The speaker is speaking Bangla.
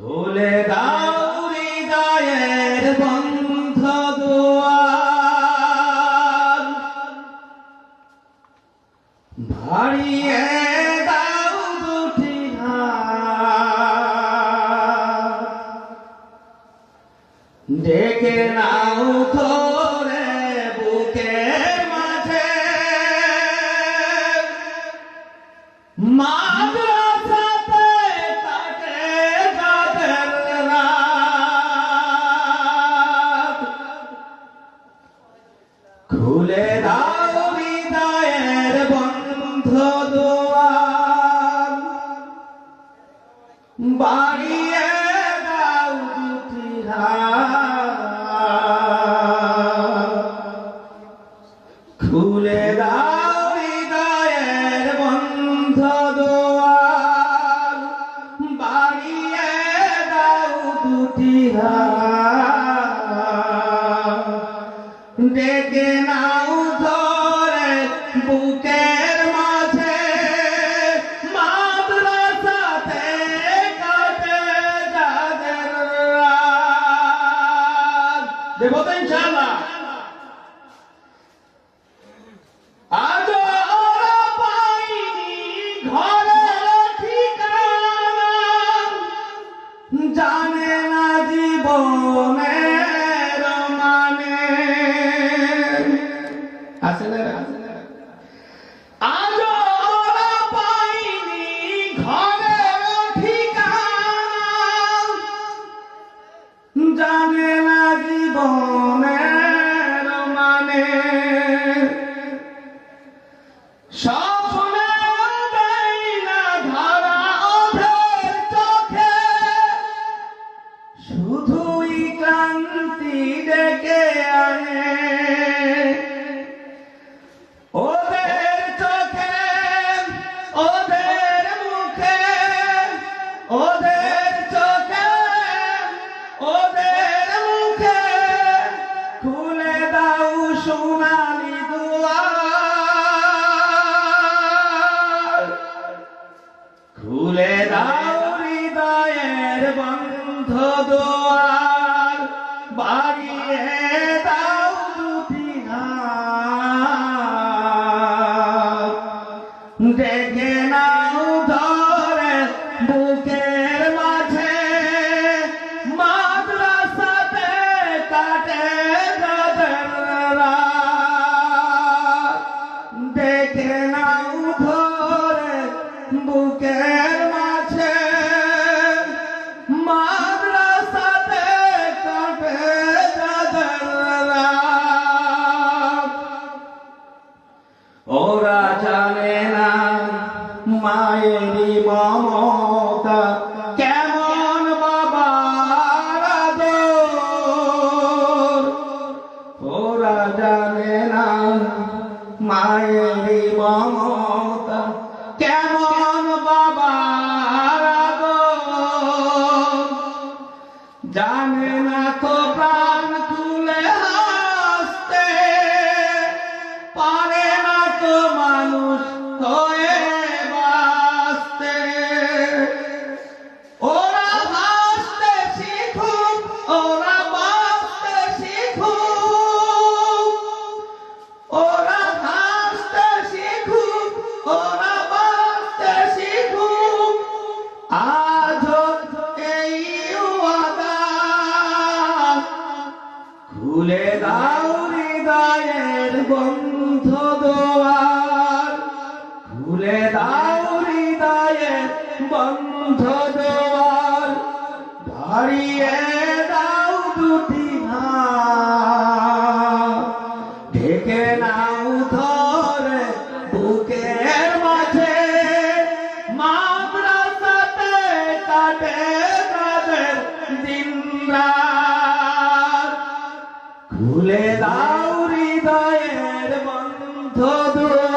খুলে দাও হৃদয়ের বন্ধ দুয়ার ভারিয়ে দাও দুটি ডেকে নাও তো বাড়িয়ে দাও দুটি হাত দেখো তো ইনশাআল্লাহ আজ জানে না জীবনের মানে। আছে না বনের মানে। মায়ের মমতা। কেমন বাবার ওরা জানে না মায়ের মমতা। কেমন বাবার জানে todo